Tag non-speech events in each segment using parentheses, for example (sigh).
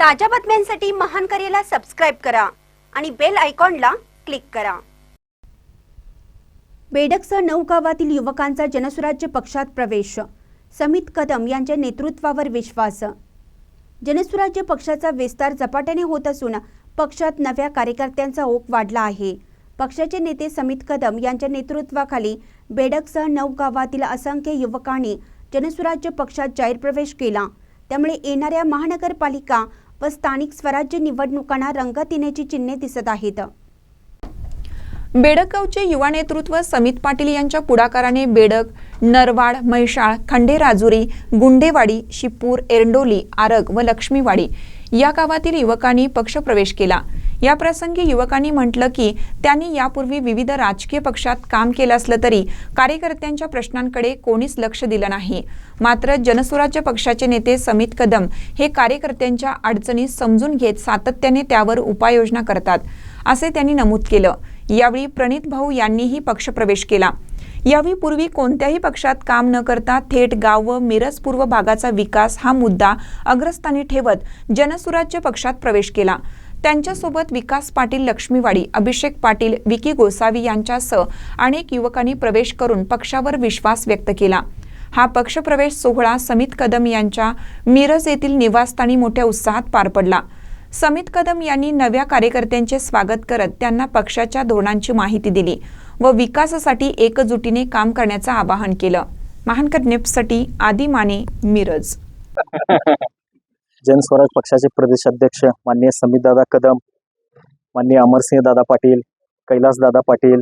ताज्या बातम्यांसाठी महान करेला सबस्क्राईब करा आणि बेल आयकॉनला क्लिक करा. बेडकसह नऊ गावातील युवकांचा जनसुराज्य पक्षात प्रवेश. समित कदम यांच्या नेतृत्वावर विश्वास. जनसुराज्य पक्षाचा विस्तार झपाट्याने होत असून पक्षात नव्या कार्यकर्त्यांचा ओघ वाढला आहे. पक्षाचे नेते समित कदम यांच्या नेतृत्वाखाली बेडकसह नऊ गावातील असंख्य युवकांनी जनसुराज्य पक्षात जाहीर प्रवेश केला. त्यामुळे येणाऱ्या महानगरपालिका व स्थानिक स्वराज्य निवडणुकांना रंगत येण्याची चिन्हे दिसत आहेत. बेडकगावचे युवा नेतृत्व समित पाटील यांच्या पुढाकाराने बेडक नरवाड म्हैसाळ खंडेराजुरी गुंडेवाडी शिपूर एरंडोली आरग व लक्ष्मीवाडी या गावातील युवकांनी पक्षप्रवेश केला. याप्रसंगी युवकांनी म्हटलं की त्यांनी यापूर्वी विविध राजकीय पक्षात काम केलं असलं तरी कार्यकर्त्यांच्या प्रश्नांकडे कोणीच लक्ष दिलं नाही. मात्र जनस्वराज्य पक्षाचे नेते समित कदम हे कार्यकर्त्यांच्या अडचणी समजून घेत सातत्याने त्यावर उपाययोजना करतात असे त्यांनी नमूद केलं. यावेळी प्रणित भाऊ यांनीही पक्षप्रवेश केला. यावेळी पूर्वी कोणत्याही पक्षात काम न करता थेट गाव व मिरज पूर्व भागाचा विकास हा मुद्दा अग्रस्थानी ठेवत जनसुराज्य पक्षात प्रवेश केला. त्यांच्यासोबत विकास पाटील लक्ष्मीवाडी अभिषेक पाटील विकी गोसावी यांच्यासह अनेक युवकांनी प्रवेश करून पक्षावर विश्वास व्यक्त केला. हा पक्षप्रवेश सोहळा समित कदम यांच्या मिरज येथील निवासस्थानी मोठ्या उत्साहात पार पडला. समित कदम यांनी नव्या कार्यकर्त्यांचे स्वागत करत त्यांना पक्षाच्या धोरणांची माहिती दिली व विकासासाठी एकजुटीने काम करण्याचं आवाहन केलं. महानकर नेपसाठी आदी माने मिरज. (laughs) जनस्वराज पक्षाचे प्रदेशाध्यक्ष माननीय समीतदादा कदम माननीय अमरसिंह दादा पाटील कैलासदादा पाटील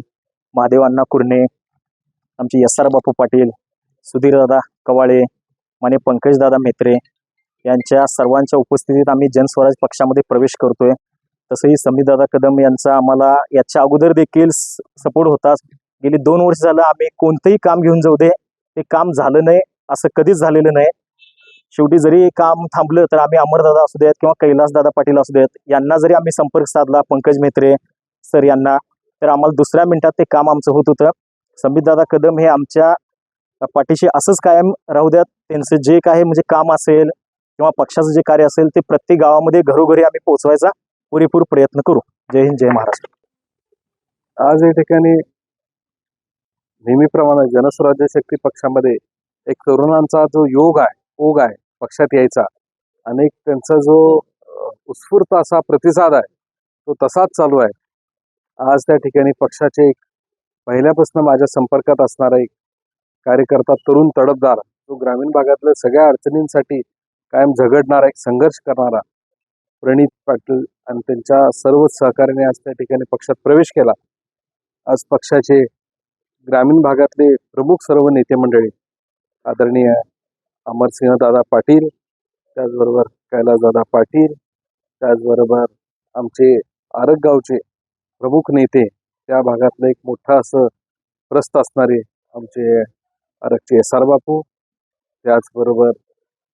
महादेव अण्णा कुर्णे आमचे एस आर बापू पाटील सुधीरदादा कवाळे माननीय पंकजदादा मेत्रे यांच्या सर्वांच्या उपस्थितीत आम्ही जनस्वराज पक्षामध्ये प्रवेश करतोय. तसंही समितदादा कदम यांचा आम्हाला याच्या अगोदर देखील सपोर्ट होता. गेली दोन वर्ष झालं आम्ही कोणतंही काम घेऊन जाऊ दे ते काम झालं नाही असं कधीच झालेलं नाही. शेवटी जरी काम थांबलं तर आम्ही अमरदादा असू देत किंवा कैलासदादा पाटील असू देत यांना जरी आम्ही संपर्क साधला पंकज मेत्रे सर यांना तर आम्हाला दुसऱ्या मिनिटात ते काम आमचं होत होतं. संबितदादा कदम हे आमच्या पाठीशी असंच कायम राहू द्यात. त्यांचं जे काही म्हणजे काम असेल किंवा पक्षाचं जे कार्य असेल ते प्रत्येक गावामध्ये घरोघरी आम्ही पोहोचवायचा पुरेपूर प्रयत्न करू. जय हिंद जय महाराष्ट्र. आज या ठिकाणी नेहमीप्रमाणे जनस्वराज्य शक्ती पक्षामध्ये एक तरुणांचा जो योग आहे ओघ आहे पक्षात यायचा. आणि त्यांचा जो उत्स्फूर्त असा प्रतिसाद आहे तो तसाच चालू आहे. आज त्या ठिकाणी पक्षाचे एक पहिल्यापासून माझ्या संपर्कात असणारा एक कार्यकर्ता तरुण तडफदार जो ग्रामीण भागातल्या सगळ्या अडचणींसाठी कायम झगडणारा एक संघर्ष करणारा प्रणित पाटील आणि त्यांच्या सर्व सहकार्याने आज त्या ठिकाणी पक्षात प्रवेश केला. आज पक्षाचे ग्रामीण भागातले प्रमुख सर्व नेते मंडळी आदरणीय अमरसिंह दादा पाटील त्याचबरोबर कैलासदादा पाटील त्याचबरोबर आमचे आरगगावचे प्रमुख नेते त्या भागातलं एक मोठं असं प्रस्त असणारे आमचे आरगचे एस आर बापू त्याचबरोबर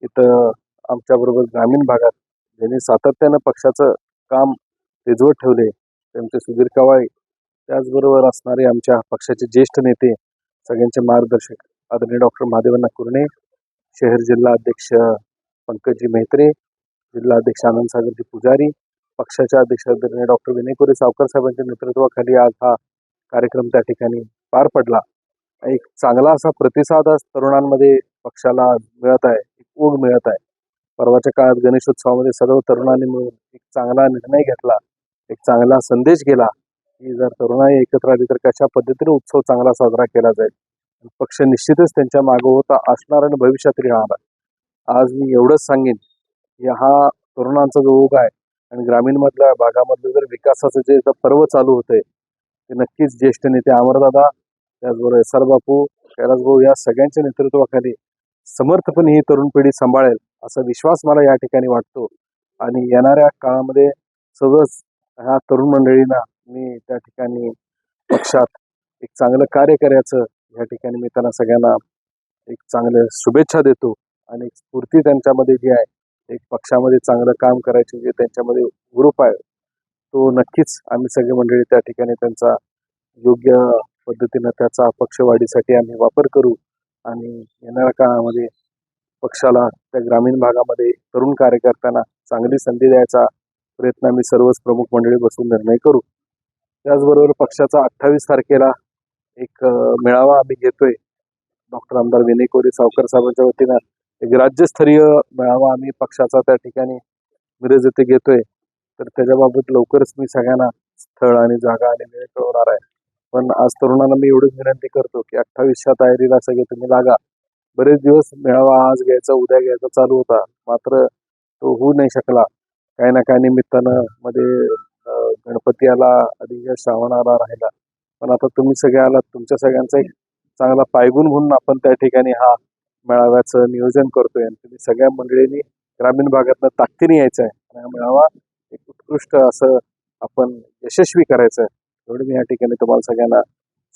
इथं आमच्याबरोबर ग्रामीण भागात ज्यांनी सातत्यानं पक्षाचं काम रिजवत ठेवले त्यांचे सुधीर कवाळे त्याचबरोबर असणारे आमच्या पक्षाचे ज्येष्ठ नेते सगळ्यांचे मार्गदर्शक आदरणीय डॉक्टर महादेवन्ना कुर्णे शहर जिल्हा अध्यक्ष पंकजी मेहत्रे जिल्हा अध्यक्ष आनंद सागरजी पुजारी पक्षाच्या अध्यक्ष डॉक्टर विनय कोरे सावकर साहेबांच्या नेतृत्वाखाली आज हा कार्यक्रम त्या ठिकाणी पार पडला. एक चांगला असा प्रतिसाद आज तरुणांमध्ये पक्षाला मिळत आहे एक ओढ मिळत आहे. परवाच्या काळात गणेशोत्सवामध्ये सर्व तरुणांनी मिळून एक चांगला निर्णय घेतला एक चांगला संदेश गेला की जर तरुणाई एकत्र आली तर कशा पद्धतीने उत्सव चांगला साजरा केला जाईल? पक्ष निश्चितच त्यांच्या मागं होता असणार आणि भविष्यातही राहणार. आज मी एवढंच सांगेन की हा तरुणांचा जो ओघ आहे आणि ग्रामीणमधल्या भागामधलं जर विकासाचं जे पर्व चालू होतंय ते नक्कीच ज्येष्ठ नेते अमरदादा त्याचबरोबर एस आर बापू कैलासभाऊ या सगळ्यांच्या नेतृत्वाखाली समर्थपणे ही तरुण पिढी सांभाळेल असा विश्वास मला या ठिकाणी वाटतो. आणि येणाऱ्या काळामध्ये सर्वच ह्या तरुण मंडळींना मी त्या ठिकाणी पक्षात एक चांगलं कार्य करायचं या ठिकाणी मी त्यांना सगळ्यांना एक चांगल्या शुभेच्छा देतो आणि स्फूर्ती त्यांच्यामध्ये जी आहे एक पक्षामध्ये चांगलं काम करायचे जे त्यांच्यामध्ये ग्रुप आहे तो नक्कीच आम्ही सगळी मंडळी त्या ठिकाणी त्यांचा योग्य पद्धतीनं त्याचा पक्षवाढीसाठी आम्ही वापर करू आणि येणाऱ्या काळामध्ये पक्षाला त्या ग्रामीण भागामध्ये तरुण कार्यकर्त्यांना चांगली संधी द्यायचा प्रयत्न आम्ही सर्वच प्रमुख मंडळी बसून निर्णय करू. त्याचबरोबर पक्षाचा अठ्ठावीस तारखेला एक मेळावा आम्ही घेतोय. डॉक्टर आमदार विनय कोरी सावकर साहेबांच्या वतीनं एक राज्यस्तरीय मेळावा आम्ही पक्षाचा त्या ठिकाणी मिरज येथे घेतोय. तर त्याच्याबाबत लवकरच मी सगळ्यांना स्थळ आणि जागा आणि वेळ कळवणार आहे. पण आज तरुणांना मी एवढीच विनंती करतो की अठ्ठावीसच्या तयारीला सगळे तुम्ही लागा. बरेच दिवस मेळावा आज घ्यायचा उद्या घ्यायचा चालू होता. मात्र तो होऊ नाही शकला. काही ना काही निमित्तानं मध्ये गणपती आला अधिक श्रावण आला राहिला. पण आता तुम्ही सगळे आलात तुमच्या सगळ्यांचा एक चांगला पायगुण म्हणून आपण त्या ठिकाणी हा मेळाव्याचं नियोजन करतोय. आणि तुम्ही सगळ्या मंडळींनी ग्रामीण भागातनं ताकदीने यायचं आहे आणि हा मेळावा एक उत्कृष्ट असं आपण यशस्वी करायचं आहे एवढं मी या ठिकाणी तुम्हाला सगळ्यांना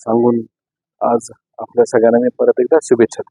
सांगून आज आपल्या सगळ्यांना मी परत एकदा शुभेच्छा